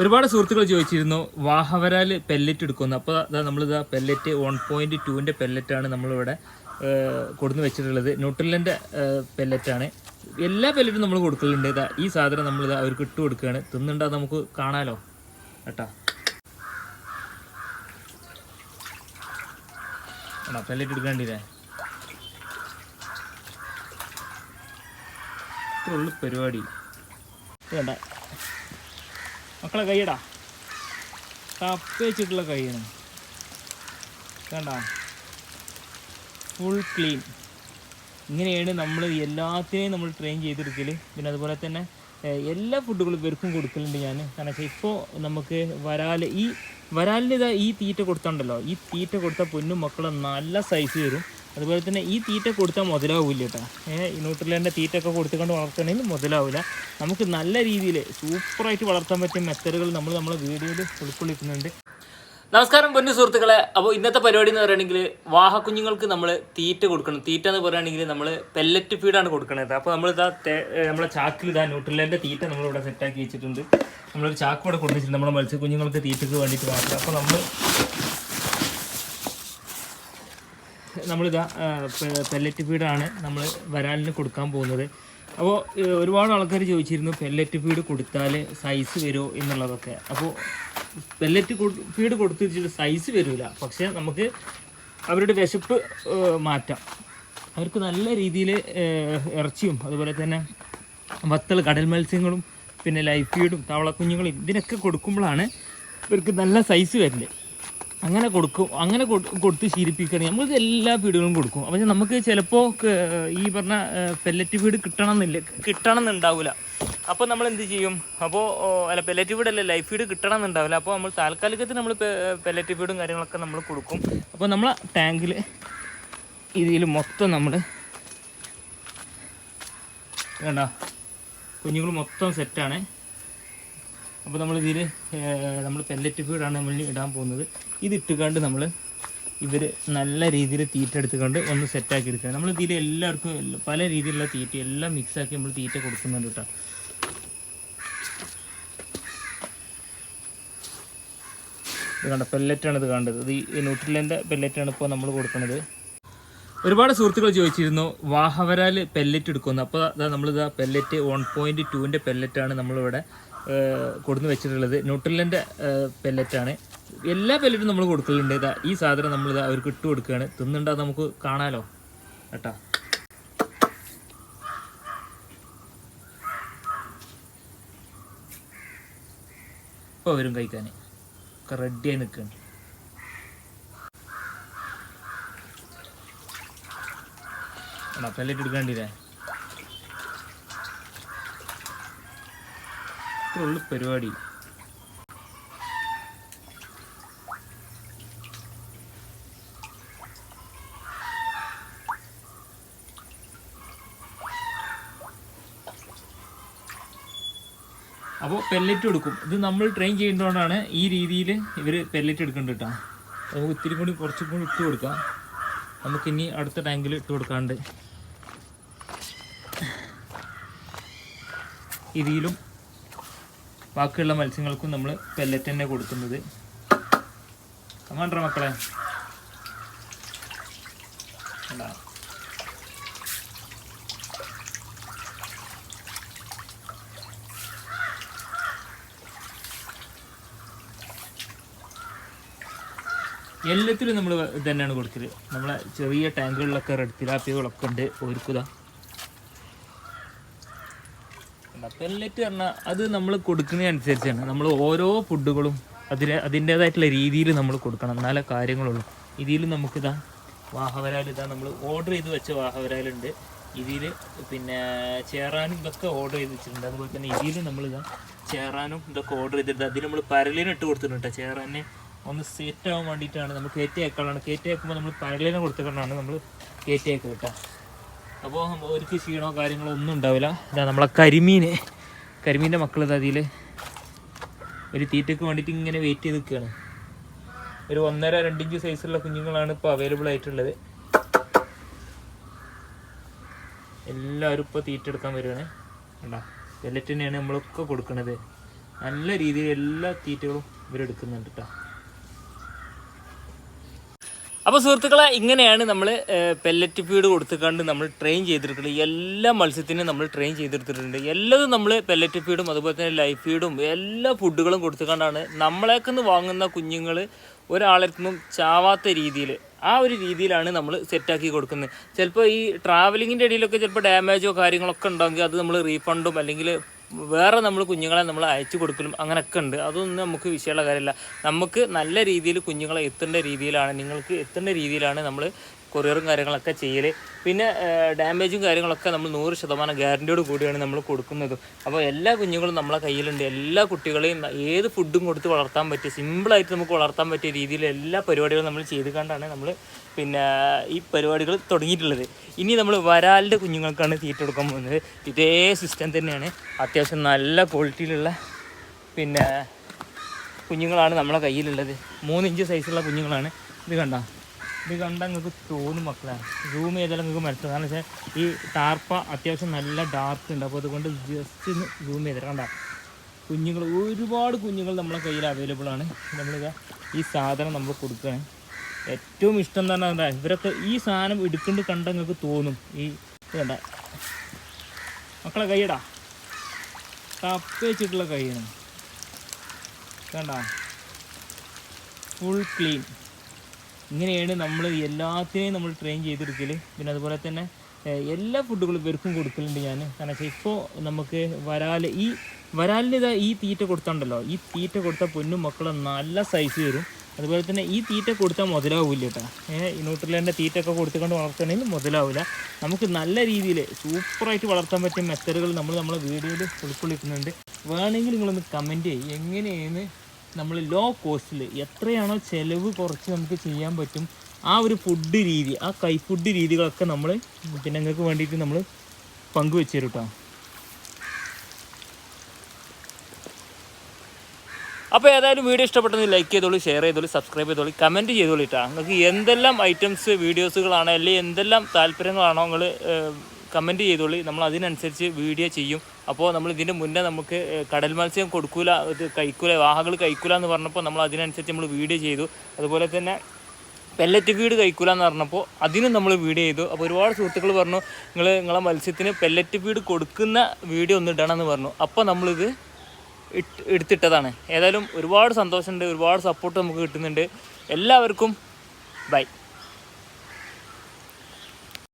ഒരുപാട് സുഹൃത്തുക്കൾ ചോദിച്ചിരുന്നു വാഹവരാൽ പെല്ലറ്റ് എടുക്കുന്നു. അപ്പോൾ അതാ നമ്മളിതാ പെല്ലറ്റ് വൺ പോയിന്റ് ടുവിന്റെ പെല്ലറ്റാണ് നമ്മളിവിടെ കൊടുന്ന് വെച്ചിട്ടുള്ളത്. ന്യൂട്രലിന്റെ പെല്ലറ്റാണ് എല്ലാ പെല്ലറ്റും നമ്മൾ കൊടുക്കലുണ്ട്. ഇതാ ഈ സാധനം നമ്മളിതാ അവർക്ക് ഇട്ട് കൊടുക്കുകയാണ് തിന്നുണ്ടാ നമുക്ക് കാണാലോ? കേട്ടാ. പെല്ലറ്റ് എടുക്കാണ്ടില്ലേ ഇത്രയുള്ള പരിപാടി. വേണ്ട മക്കളെ കൈയടാ തപ്പി വെച്ചിട്ടുള്ള കൈയാണ് കണ്ട? ഫുൾ ക്ലീൻ ഇങ്ങനെയാണ് നമ്മൾ എല്ലാത്തിനെയും നമ്മൾ ട്രെയിൻ ചെയ്തെടുക്കൽ പിന്നെ അതുപോലെ തന്നെ എല്ലാ ഫുഡുകളും ഇവർക്കും കൊടുക്കലുണ്ട് ഞാൻ കാരണം വെച്ചാൽ ഇപ്പോൾ നമുക്ക് വരാൽ ഈ വരാലിന് ഇതാ ഈ തീറ്റ കൊടുത്തുണ്ടല്ലോ? ഈ തീറ്റ കൊടുത്ത പൊന്നും മക്കളെ നല്ല സൈസ് വരും. അതുപോലെ തന്നെ ഈ തീറ്റ കൊടുത്താൽ മുതലാവില്ല കേട്ടോ. ഏഹ് ന്യൂട്രലിന്റെ തീറ്റ ഒക്കെ കൊടുത്തുകൊണ്ട് വളർത്തണമെങ്കിൽ മുതലാവില്ല നമുക്ക് നല്ല രീതിയിൽ സൂപ്പറായിട്ട് വളർത്താൻ പറ്റിയ മെത്തഡുകൾ നമ്മൾ നമ്മളെ വീഡിയോയിൽ ഉൾക്കൊള്ളിക്കുന്നുണ്ട്. നമസ്കാരം പൊന്നു സുഹൃത്തുക്കളെ. അപ്പോൾ ഇന്നത്തെ പരിപാടി എന്ന് പറയുകയാണെങ്കിൽ വാഹക്കുഞ്ഞുങ്ങൾക്ക് നമ്മൾ തീറ്റ കൊടുക്കണം. തീറ്റ എന്ന് പറയുകയാണെങ്കിൽ നമ്മൾ പെല്ലറ്റ് ഫീഡാണ് കൊടുക്കുന്നത്. അപ്പോൾ നമ്മൾ ഇതാ നമ്മുടെ നമ്മളെ ചാക്കിൽ ഇതാ ന്യൂട്രലിന്റെ തീറ്റ നമ്മളിവിടെ സെറ്റാക്കി വെച്ചിട്ടുണ്ട്. നമ്മളൊരു ചാക്ക് ഇവിടെ കൊടുത്തിട്ടുണ്ട്. നമ്മുടെ മത്സ്യക്കുഞ്ഞുങ്ങൾക്ക് തീറ്റയ്ക്ക് വേണ്ടിയിട്ട് മാത്രം. അപ്പോൾ നമ്മൾ നമ്മളിതാ പെല്ലറ്റ് ഫീഡാണ് നമ്മൾ വരാലിന് കൊടുക്കാൻ പോകുന്നത്. അപ്പോൾ ഒരുപാട് ആൾക്കാർ ചോദിച്ചിരുന്നു പെല്ലറ്റ് ഫീഡ് കൊടുത്താൽ സൈസ് വരുമോ എന്നുള്ളതൊക്കെ. അപ്പോൾ പെല്ലറ്റ് ഫീഡ് കൊടുത്തു വെച്ചിട്ട് സൈസ് വരില്ല പക്ഷേ നമുക്ക് അവരുടെ വിശപ്പ് മാറ്റാം. അവർക്ക് നല്ല രീതിയിൽ ഇറച്ചിയും അതുപോലെ തന്നെ വത്തൽ കടൽ മത്സ്യങ്ങളും പിന്നെ ലൈഫ് ഫീഡും തവളക്കുഞ്ഞുങ്ങളും ഇതിനൊക്കെ കൊടുക്കുമ്പോഴാണ് ഇവർക്ക് നല്ല സൈസ് വരൽ. അങ്ങനെ കൊടുക്കും അങ്ങനെ കൊടു- കൊടുത്ത് ശീലിപ്പിക്കുകയാണെങ്കിൽ നമ്മൾ എല്ലാ ഫീഡുകളും കൊടുക്കും. അപ്പം നമുക്ക് ചിലപ്പോൾ ഈ പറഞ്ഞ പെല്ലറ്റ് ഫീഡ് കിട്ടണം എന്നുണ്ടാവില്ല അപ്പോൾ നമ്മൾ എന്ത് ചെയ്യും? അപ്പോൾ അല്ല പെല്ലറ്റ് ഫീഡ് അല്ല ലൈഫ് ഫീഡ് കിട്ടണമെന്നുണ്ടാവില്ല. അപ്പോൾ നമ്മൾ താൽക്കാലികത്തിൽ നമ്മൾ പെല്ലറ്റ് ഫീഡും കാര്യങ്ങളൊക്കെ നമ്മൾ കൊടുക്കും. അപ്പോൾ നമ്മളെ ടാങ്കിൽ ഇതിൽ മൊത്തം നമ്മൾ വേണ്ട കുഞ്ഞുങ്ങൾ മൊത്തം സെറ്റാണ് അപ്പോൾ നമ്മളിതിൽ നമ്മൾ പെല്ലറ്റ് ഫീഡാണ് നമ്മൾ ഇടാൻ പോകുന്നത്. ഇത് ഇട്ടുകൊണ്ട് നമ്മൾ ഇവർ നല്ല രീതിയിൽ തീറ്റ എടുത്തുകൊണ്ട് ഒന്ന് സെറ്റാക്കി എടുക്കുക നമ്മൾ ഇതിൽ എല്ലാവർക്കും പല രീതിയിലുള്ള തീറ്റ എല്ലാം മിക്സാക്കി നമ്മൾ തീറ്റ കൊടുക്കുന്നുണ്ട് കേട്ടോ ഇത് കണ്ട പെല്ലറ്റാണ് ഇത് കണ്ടത്. ഇത് ഈ ന്യൂട്രിലന്റെ പെല്ലറ്റാണ് ഇപ്പോൾ നമ്മൾ കൊടുക്കുന്നത് ഒരുപാട് സുഹൃത്തുക്കൾ ചോദിച്ചിരുന്നു വാഹവരാൽ പെല്ലറ്റ് എടുക്കുന്നു അപ്പോൾ അതാ നമ്മളിതാ പെല്ലറ്റ് വൺ പോയിന്റ് ടുവിന്റെ പെല്ലറ്റാണ് നമ്മളിവിടെ കൊടുന്ന് വെച്ചിട്ടുള്ളത് ന്യൂട്രലിന്റെ പെല്ലറ്റാണ് എല്ലാ പെല്ലറ്റും നമ്മൾ കൊടുക്കലുണ്ട്. ഇതാ ഈ സാധനം നമ്മൾ ഇതാ അവർക്ക് ഇട്ട് കൊടുക്കുകയാണ് തിന്നുണ്ടാ നമുക്ക് കാണാലോ? കേട്ടാ? ഇപ്പോൾ വരും കഴിക്കാൻ ഒക്കെ റെഡിയായി നിൽക്കുകയാണ് പെല്ലറ്റ് എടുക്കാണ്ടില്ലേ ഇത്രേ ഉള്ളു പരിപാടി. അപ്പോൾ പെല്ലറ്റ് കൊടുക്കും ഇത് നമ്മൾ ട്രെയിൻ ചെയ്യേണ്ടതുകൊണ്ടാണ് ഈ രീതിയിൽ ഇവർ പെല്ലറ്റ് എടുക്കേണ്ടത് കേട്ടോ നമുക്ക് ഇത്തിരി കൂടി കുറച്ചും കൂടി ഇട്ട് കൊടുക്കാം. നമുക്കിനി അടുത്ത ടാങ്കിൽ ഇട്ട് കൊടുക്കാണ്ട്. ഇതിലും ബാക്കിയുള്ള മത്സ്യങ്ങൾക്കും നമ്മൾ പെല്ലറ്റ് തന്നെ കൊടുക്കുന്നത് അങ്ങനെ മക്കളെ? എല്ലാത്തിലും നമ്മൾ ഇത് തന്നെയാണ് കൊടുക്കൽ. നമ്മളെ ചെറിയ ടാങ്കുകളിലൊക്കെ റെഡ് തിലാപ്പികളൊക്കെ ഉണ്ട്. ഒരുക്കുതാ പെല്ലറ്റ് പറഞ്ഞാൽ അത് നമ്മൾ കൊടുക്കുന്നതനുസരിച്ചാണ്. നമ്മൾ ഓരോ ഫുഡുകളും അതിന് അതിന്റേതായിട്ടുള്ള രീതിയിൽ നമ്മൾ കൊടുക്കണം. എന്നാലേ കാര്യങ്ങളുള്ളൂ. ഇതിൽ നമുക്കിതാ വാഹവരാൽ ഇതാ നമ്മൾ ഓർഡർ ചെയ്ത് വെച്ച വാഹവരാലുണ്ട് ഇതിൽ പിന്നെ ചേറാനും ഇതൊക്കെ ഓർഡർ ചെയ്ത് വെച്ചിട്ടുണ്ട്. അതുപോലെ തന്നെ ഇതിൽ നമ്മളിതാ ചേറാനും ഇതൊക്കെ ഓർഡർ ചെയ്തിട്ടുണ്ട്. അതിൽ നമ്മൾ പരലിന് ഇട്ട് കൊടുത്തിട്ടുണ്ട് ചേറാനെ ഒന്ന് സെറ്റ് ആവാൻ വേണ്ടിയിട്ടാണ്. നമ്മൾ കയറ്റി അയക്കാനാണ് കയറ്റി അയക്കുമ്പോൾ നമ്മൾ പരലിനെ കൊടുത്തിട്ടാണ് നമ്മൾ കയറ്റി അയക്കുക കേട്ടോ അപ്പോൾ അവർക്ക് ക്ഷീണോ കാര്യങ്ങളോ ഒന്നും ഉണ്ടാവില്ല. ഇതാ നമ്മളെ കരിമീൻ കരിമീന്റെ മക്കൾ തതിയിൽ ഒരു തീറ്റയ്ക്ക് വേണ്ടിയിട്ട് ഇങ്ങനെ വെയിറ്റ് ചെയ്ത് നിൽക്കുകയാണ് ഒരു ഒന്നര രണ്ടിഞ്ച് സൈസുള്ള കുഞ്ഞുങ്ങളാണ് ഇപ്പോൾ അവൈലബിൾ ആയിട്ടുള്ളത്. എല്ലാവരും ഇപ്പോൾ തീറ്റ എടുക്കാൻ വരുവാണ്. കണ്ടോ? വെല്ലറ്റിനെയാണ് നമ്മളൊക്കെ കൊടുക്കുന്നത് നല്ല രീതിയിൽ എല്ലാ തീറ്റകളും ഇവരെടുക്കുന്നുണ്ട് കേട്ടോ അപ്പോൾ സുഹൃത്തുക്കളെ ഇങ്ങനെയാണ് നമ്മൾ പെല്ലറ്റ് ഫീഡ് കൊടുത്തുകൊണ്ട് നമ്മൾ ട്രെയിൻ ചെയ്തെടുക്കുന്നത് എല്ലാ മത്സ്യത്തിനും നമ്മൾ ട്രെയിൻ ചെയ്തെടുത്തിട്ടുണ്ട് എല്ലാതും നമ്മൾ പെല്ലറ്റ് ഫീഡും അതുപോലെ തന്നെ ലൈഫ് ഫീഡും എല്ലാ ഫുഡുകളും കൊടുത്തുകൊണ്ടാണ് നമ്മളേക്കുന്ന് വാങ്ങുന്ന കുഞ്ഞുങ്ങൾ ഒരാളെത്തുന്നും ചാവാത്ത രീതിയിൽ ആ ഒരു രീതിയിലാണ് നമ്മൾ സെറ്റാക്കി കൊടുക്കുന്നത്. ചിലപ്പോൾ ഈ ട്രാവലിങ്ങിന്റെ ഇടയിലൊക്കെ ചിലപ്പോൾ ഡാമേജോ കാര്യങ്ങളൊക്കെ ഉണ്ടെങ്കിൽ അത് നമ്മൾ റീഫണ്ടും അല്ലെങ്കിൽ വേറെ നമ്മൾ കുഞ്ഞുങ്ങളെ നമ്മൾ അയച്ചു കൊടുക്കലും അങ്ങനെയൊക്കെ ഉണ്ട്. അതൊന്നും നമുക്ക് വിഷയമുള്ള കാര്യമില്ല. നമുക്ക് നല്ല രീതിയിൽ കുഞ്ഞുങ്ങളെ എത്തേണ്ട രീതിയിലാണ് നിങ്ങൾക്ക് എത്തേണ്ട രീതിയിലാണ് നമ്മൾ കൊറിയറും കാര്യങ്ങളൊക്കെ ചെയ്യൽ പിന്നെ ഡാമേജും കാര്യങ്ങളൊക്കെ നമ്മൾ നൂറ് ശതമാനം ഗ്യാരണ്ടിയോട് കൂടിയാണ് നമ്മൾ കൊടുക്കുന്നത്. അപ്പോൾ എല്ലാ കുഞ്ഞുങ്ങളും നമ്മളെ കയ്യിലുണ്ട്. എല്ലാ കുട്ടികളെയും ഏത് ഫുഡും കൊടുത്ത് വളർത്താൻ പറ്റിയ സിമ്പിളായിട്ട് നമുക്ക് വളർത്താൻ പറ്റിയ രീതിയിൽ എല്ലാ പരിപാടികളും നമ്മൾ ചെയ്ത് കണ്ടാണ് നമ്മൾ പിന്നെ ഈ പരിപാടികൾ തുടങ്ങിയിട്ടുള്ളത്. ഇനി നമ്മൾ വരാലിന്റെ കുഞ്ഞുങ്ങൾക്കാണ് തീറ്റ കൊടുക്കാൻ പോകുന്നത്. ഇതേ സിസ്റ്റം തന്നെയാണ്. അത്യാവശ്യം നല്ല ക്വാളിറ്റിയിലുള്ള പിന്നെ കുഞ്ഞുങ്ങളാണ് നമ്മളെ കയ്യിലുള്ളത്. മൂന്ന് ഇഞ്ച് സൈസുള്ള കുഞ്ഞുങ്ങളാണ്. ഇത് കണ്ട? ഇത് കണ്ടാൽ നിങ്ങൾക്ക് തോന്നും മക്കളെ. സൂം ചെയ്താലും നിങ്ങൾക്ക് മനസ്സിലാവും. കാരണം വെച്ചാൽ ഈ ടാർപ്പ അത്യാവശ്യം നല്ല ഡാർക്ക് ഉണ്ട്. അപ്പോൾ അതുകൊണ്ട് ജസ്റ്റ് ഒന്ന് സൂം ചെയ്തിട്ട് കണ്ട? കുഞ്ഞുങ്ങൾ ഒരുപാട് കുഞ്ഞുങ്ങൾ നമ്മളെ കയ്യിൽ അവൈലബിൾ ആണ്. നമ്മളിതാ ഈ സാധനം നമ്മൾ കൊടുക്കുകയാണ് ഏറ്റവും ഇഷ്ടം എന്ന് പറഞ്ഞാൽ ഇവരൊക്കെ ഈ സാധനം എടുക്കൊണ്ട് കണ്ടാൽ നിങ്ങൾക്ക് തോന്നും. ഈ കണ്ട? മക്കളെ കൈയിടാ കപ്പ് വെച്ചിട്ടുള്ള കൈയാണ് കണ്ട? ഫുൾ ക്ലീൻ ഇങ്ങനെയാണ് നമ്മൾ എല്ലാത്തിനെയും നമ്മൾ ട്രെയിൻ ചെയ്തെടുക്കൽ പിന്നെ അതുപോലെ തന്നെ എല്ലാ ഫുഡുകളും ഇവർക്കും കൊടുക്കലുണ്ട് ഞാൻ കാരണം വെച്ചാൽ ഇപ്പോൾ നമുക്ക് വരാൽ ഈ വരാലിന് ഈ തീറ്റ കൊടുത്തുണ്ടല്ലോ. ഈ തീറ്റ കൊടുത്ത പൊന്നും മക്കളും നല്ല സൈസ് വരും. അതുപോലെ തന്നെ ഈ തീറ്റ കൊടുത്താൽ മുതലാവില്ല കേട്ടോ. ഏഹ് ന്യൂട്രലിന്റെ തീറ്റ ഒക്കെ കൊടുത്തുകൊണ്ട് വളർത്തണമെങ്കിൽ മുതലാവില്ല നമുക്ക് നല്ല രീതിയിൽ സൂപ്പറായിട്ട് വളർത്താൻ പറ്റിയ മെത്തഡുകൾ നമ്മൾ നമ്മളെ വീഡിയോയിൽ ഉൾക്കൊള്ളിക്കുന്നുണ്ട്. വേണമെങ്കിൽ നിങ്ങളൊന്ന് കമന്റ് ചെയ്യും. എങ്ങനെയാണ് നമ്മൾ ലോ കോസ്റ്റിൽ എത്രയാണോ ചിലവ് കുറച്ച് നമുക്ക് ചെയ്യാൻ പറ്റും ആ ഒരു ഫുഡ് രീതി ആ കൈ ഫുഡ് രീതികളൊക്കെ നമ്മൾ പിന്നെ നിങ്ങൾക്ക് വേണ്ടിയിട്ട് നമ്മൾ പങ്കുവെച്ച് തരും കേട്ടോ അപ്പോൾ ഏതായാലും വീഡിയോ ഇഷ്ടപ്പെട്ടെന്ന് ലൈക്ക് ചെയ്തോളൂ ഷെയർ ചെയ്തോളൂ സബ്സ്ക്രൈബ് ചെയ്തോളൂ കമന്റ് ചെയ്തോളൂ കേട്ടോ നിങ്ങൾക്ക് എന്തെല്ലാം ഐറ്റംസ് വീഡിയോസുകളാണോ അല്ലെങ്കിൽ എന്തെല്ലാം താല്പര്യങ്ങളാണോ നിങ്ങൾ കമന്റ് ചെയ്തോളി. നമ്മൾ അതിനനുസരിച്ച് വീഡിയോ ചെയ്യും. അപ്പോൾ നമ്മൾ ഇതിന്റെ മുന്നേ നമുക്ക് കടൽ മത്സ്യം കൊടുക്കൂല ഇത് കഴിക്കൂല വാഹകൾ കഴിക്കൂല എന്ന് പറഞ്ഞപ്പോൾ നമ്മൾ അതിനനുസരിച്ച് നമ്മൾ വീഡിയോ ചെയ്തു. അതുപോലെ തന്നെ പെല്ലറ്റ് ഫീഡ് കഴിക്കൂല എന്ന് പറഞ്ഞപ്പോൾ അതിനും നമ്മൾ വീഡിയോ ചെയ്തു. അപ്പോൾ ഒരുപാട് സുഹൃത്തുക്കൾ പറഞ്ഞു നിങ്ങൾ നിങ്ങളെ മത്സ്യത്തിന് പെല്ലറ്റ് ഫീഡ് കൊടുക്കുന്ന വീഡിയോ ഒന്ന് ഇടണം എന്ന് പറഞ്ഞു. അപ്പോൾ നമ്മളിത് ഇട്ട് എടുത്തിട്ടതാണ്. ഏതായാലും ഒരുപാട് സന്തോഷമുണ്ട് ഒരുപാട് സപ്പോർട്ട് നമുക്ക് കിട്ടുന്നുണ്ട്. എല്ലാവർക്കും ബൈ